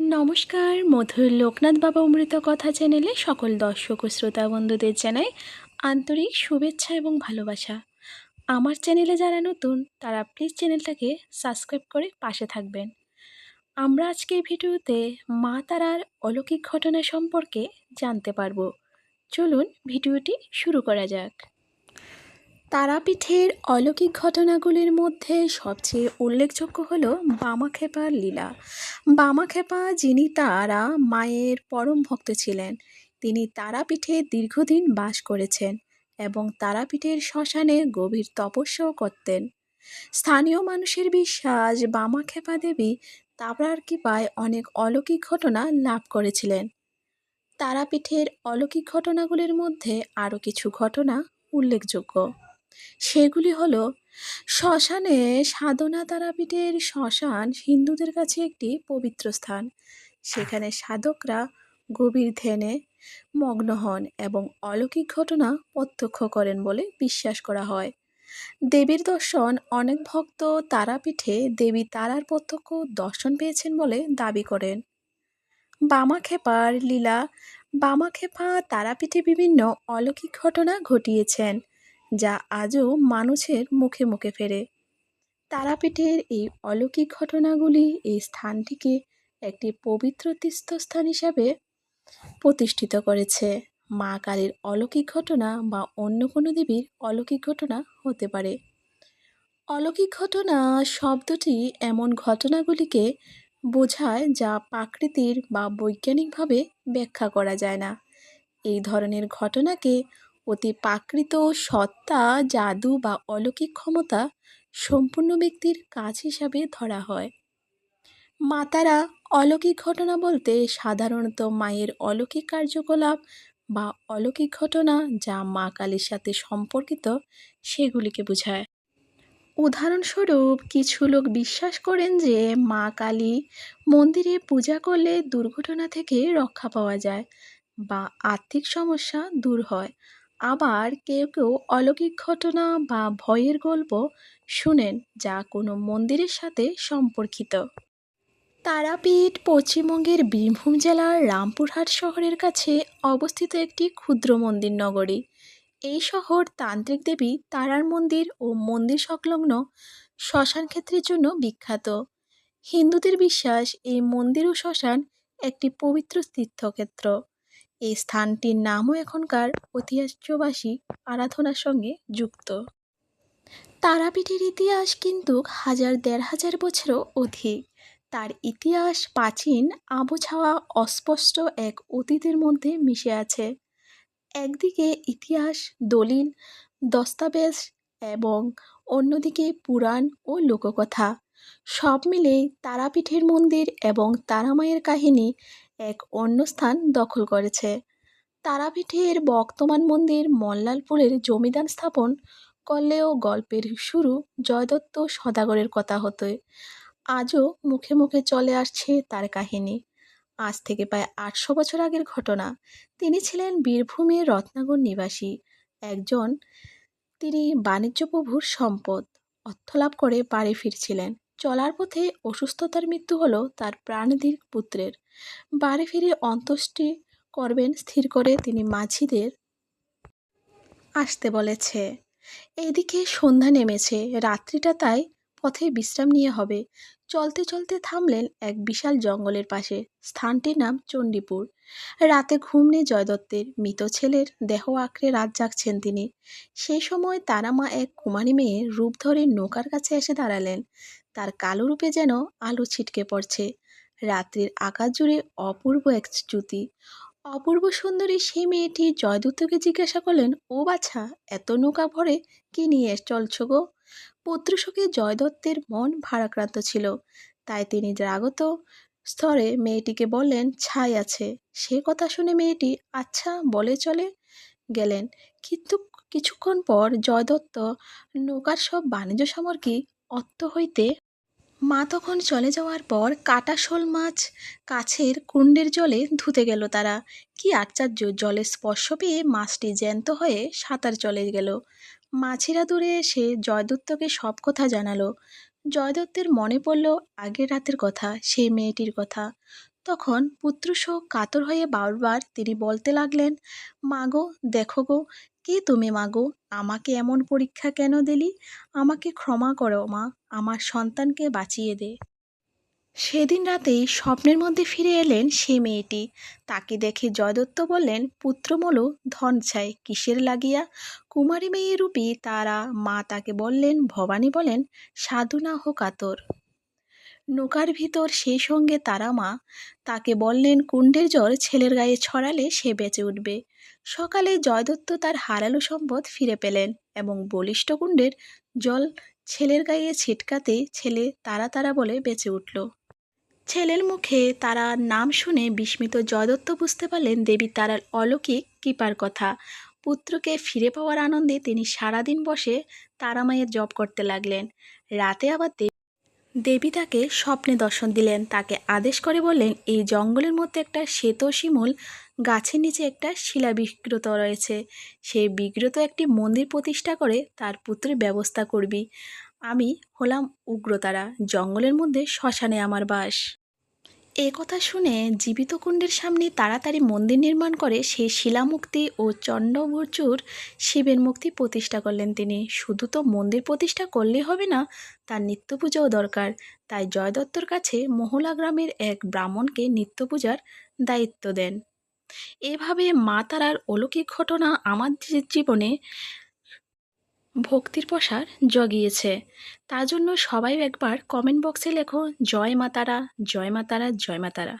নমস্কার, মধুর লোকনাথ বাবা অমৃত কথা চ্যানেলে সকল দর্শক ও শ্রোতা বন্ধুদের জানাই আন্তরিক শুভেচ্ছা এবং ভালোবাসা। আমার চ্যানেলে যারা নতুন, তারা প্লিজ চ্যানেলটাকে সাবস্ক্রাইব করে পাশে থাকবেন। আমরা আজকে ভিডিওতে মা তারার অলৌকিক ঘটনা সম্পর্কে জানতে পারব। চলুন ভিডিওটি শুরু করা যাক। তারাপীঠের অলৌকিক ঘটনাগুলির মধ্যে সবচেয়ে উল্লেখযোগ্য হল বামাক্ষেপার লীলা। বামাক্ষেপা যিনি তারা মায়ের পরম ভক্ত ছিলেন, তিনি তারাপীঠে দীর্ঘদিন বাস করেছেন এবং তারাপীঠের শ্মশানে গভীর তপস্যাও করতেন। স্থানীয় মানুষের বিশ্বাস বামাক্ষেপা দেবী তাবরার কৃপায় অনেক অলৌকিক ঘটনা লাভ করেছিলেন। তারাপীঠের অলৌকিক ঘটনাগুলির মধ্যে আরও কিছু ঘটনা উল্লেখযোগ্য। সেগুলি হলো, শ্মশানে সাধনা তারাপীঠের শ্মশান হিন্দুদের কাছে একটি পবিত্র স্থান। সেখানে সাধকরা গভীর ধ্যানে মগ্ন হন এবং অলৌকিক ঘটনা প্রত্যক্ষ করেন বলে বিশ্বাস করা হয়। দেবীর দর্শন অনেক ভক্ত তারাপীঠে দেবী তারার প্রত্যক্ষ দর্শন পেয়েছেন বলে দাবি করেন। বামাক্ষেপার লীলা বামাক্ষেপা তারাপীঠে বিভিন্ন অলৌকিক ঘটনা ঘটিয়েছেন। যা আজও মানুষের মুখে মুখে ফেরে। তারাপীঠের এই অলৌকিক ঘটনাগুলি এই স্থানটিকে একটি পবিত্র তীর্থস্থান হিসাবে প্রতিষ্ঠিত করেছে। মা কালীর অলৌকিক ঘটনা বা অন্য কোনো দেবীর অলৌকিক ঘটনা হতে পারে। অলৌকিক ঘটনা শব্দটি এমন ঘটনাগুলিকে বোঝায় যা প্রাকৃতির বা বৈজ্ঞানিকভাবে ব্যাখ্যা করা যায় না। এই ধরনের ঘটনাকে অতি প্রাকৃত সত্তা, জাদু বা অলৌকিক ক্ষমতা সম্পূর্ণ ব্যক্তির কাজ হিসাবে ধরা হয়। মাতারা অলৌকিক ঘটনা বলতে সাধারণত মায়ের অলৌকিক কার্যকলাপ বা অলৌকিক ঘটনা যা মা কালীর সাথে সম্পর্কিত সেগুলিকে বোঝায়। উদাহরণস্বরূপ, কিছু লোক বিশ্বাস করেন যে মা কালী মন্দিরে পূজা করলে দুর্ঘটনা থেকে রক্ষা পাওয়া যায় বা আর্থিক সমস্যা দূর হয়। আবার কেউ কেউ অলৌকিক ঘটনা বা ভয়ের গল্প শুনেন যা কোনো মন্দিরের সাথে সম্পর্কিত। তারাপীঠ পশ্চিমবঙ্গের বীরভূম জেলার রামপুরহাট শহরের কাছে অবস্থিত একটি ক্ষুদ্র মন্দির নগরী। এই শহর তান্ত্রিক দেবী তারার মন্দির ও মন্দির সংলগ্ন শ্মশান ক্ষেত্রের জন্য বিখ্যাত। হিন্দুদের বিশ্বাস এই মন্দির ও শ্মশান একটি পবিত্র তীর্থক্ষেত্র। এই স্থানটির নামও এখনকার ঐতিহ্যবাসী আরাধনার সঙ্গে যুক্ত। তারাপীঠের ইতিহাস কিন্তু হাজার দেড় হাজার বছরও অধিক। তার ইতিহাস প্রাচীন আবছাওয়া অস্পষ্ট এক অতীতের মধ্যে মিশে আছে। একদিকে ইতিহাস, দলিল, দস্তাবেজ এবং অন্যদিকে পুরাণ ও লোককথা। সব মিলে তারাপীঠের মন্দির এবং তারামায়ের কাহিনী এক অন্য স্থান দখল করেছে। তারাপীঠের বর্তমান মন্দির মল্লালপুরের জমিদান স্থাপন করলেও গল্পের শুরু জয়দত্ত সদাগরের কথা হতে আজও মুখে মুখে চলে আসছে তার কাহিনী। আজ থেকে প্রায় আটশো বছর আগের ঘটনা। তিনি ছিলেন বীরভূমের রত্নাগর নিবাসী। একজন, তিনি বাণিজ্য প্রভুর সম্পদ অর্থলাভ করে বাড়ি ফিরছিলেন। চলার পথে অসুস্থতার মৃত্যু হলো তার প্রাণধীর পুত্রের। বাড়ি ফিরে অন্ত্যেষ্টি করবেন স্থির করে তিনি মাঝিদের আসতে বলেছে। এদিকে সন্ধ্যা নেমেছে, রাত্রিটা তাই পথে বিশ্রাম নিয়ে হবে। চলতে চলতে থামলেন এক বিশাল জঙ্গলের পাশে। স্থানটির নাম চণ্ডীপুর। রাতে ঘুম নেই জয়দত্তের। মৃত ছেলের দেহ আঁকড়ে রাত জাগছেন তিনি। সেই সময় তারামা এক কুমারী মেয়ের রূপ ধরে নৌকার কাছে এসে দাঁড়ালেন। তার কালো রূপে যেন আলো ছিটকে পড়ছে। রাত্রির আকাশ জুড়ে অপূর্ব এক জ্যোতি অপূর্ব সুন্দরী সেই মেয়েটি জয়দত্তকে জিজ্ঞাসা করলেন, ও বাছা, এত নৌকা ভরে কি নিয়ে চলছ গো? পুত্রশোকে জয়দত্তের মন ভারাক্রান্ত ছিল। তাই তিনি রাগত স্তরে মেয়েটিকে বললেন, ছাই আছে। সে কথা শুনে মেয়েটি আচ্ছা বলে চলে গেলেন। কিন্তু কিছুক্ষণ পর জয়দত্ত, নৌকার সব বাণিজ্য সামগ্রী অত্ত হইতে মা তখন চলে যাওয়ার পর কাটা শোল মাছ কাছের কুণ্ডের জলে ধুতে গেল তারা। কি আশ্চর্য জলের স্পর্শ পেয়ে মাছটি জ্যান্ত হয়ে সাঁতার চলে গেল। মাছিরা দূরে এসে জয়দত্তকে সব কথা জানালো। জয়দত্তের মনে পড়ল আগের রাতের কথা, সেই মেয়েটির কথা। তখন পুত্রশোক কাতর হয়ে বারবার তিনি বলতে লাগলেন, মাগো, দেখো গো, কে তুমি মাগো? আমাকে এমন পরীক্ষা কেন দিলি? আমাকে ক্ষমা করো মা, আমার সন্তানকে বাঁচিয়ে দে। সেদিন রাতেই স্বপ্নের মধ্যে ফিরে এলেন সে মেয়েটি। তাকে দেখে জয়দত্ত বললেন, পুত্রমলু, ধন চাই, কিসের লাগিয়া? কুমারী মেয়ে রূপী তারা মা তাকে বললেন, ভবানী বলেন, সাধু না হোক আতর নৌকার ভিতর সেই সঙ্গে তারা মা। তাকে বললেন, কুণ্ডের জ্বর ছেলের গায়ে ছড়ালে সে বেঁচে উঠবে সকালে জয়দত্ত তার হারালো সম্পদ ফিরে পেলেন এবং বলিষ্ঠ কুণ্ডের জল ছেলের গায়ে ছিটকাতে ছেলে তারা তারা বলে বেঁচে উঠল। ছেলের মুখে তারা নাম শুনে বিস্মিত জয়দত্ত বুঝতে পারলেন দেবী তারার অলৌকিক কৃপার কথা। পুত্রকে ফিরে পাওয়ার আনন্দে তিনি সারাদিন বসে তারামায়ের জপ করতে লাগলেন। রাতে আবার দেবী তাকে স্বপ্নে দর্শন দিলেন। তাকে আদেশ করে বললেন, এই জঙ্গলের মধ্যে একটা শ্বেত শিমুল, গাছের নিচে একটা শিলা বিগ্রত রয়েছে। সেই বিগ্রত একটি মন্দির প্রতিষ্ঠা করে তার পুত্রের ব্যবস্থা করবি। আমি হলাম উগ্রতারা, জঙ্গলের মধ্যে শ্মশানে আমার বাস। এ কথা শুনে জীবিত কুণ্ডের সামনে তাড়াতাড়ি মন্দির নির্মাণ করে সেই শিলামুক্তি ও চণ্ডবচুর শিবের মুক্তি প্রতিষ্ঠা করলেন তিনি। শুধু তো মন্দির প্রতিষ্ঠা করলেই হবে না, তার নিত্য পূজাও দরকার। তাই জয়দত্তর কাছে মহলা গ্রামের এক ব্রাহ্মণকে নিত্য পূজার দায়িত্ব দেন। এভাবে মা তারার অলৌকিক ঘটনা আমাদের জীবনে ভক্তির প্রসার জগিয়েছে। তার জন্য সবাই একবার কমেন্ট বক্সে লেখো, জয় মা তারা, জয় মা তারা, জয় মা তারা।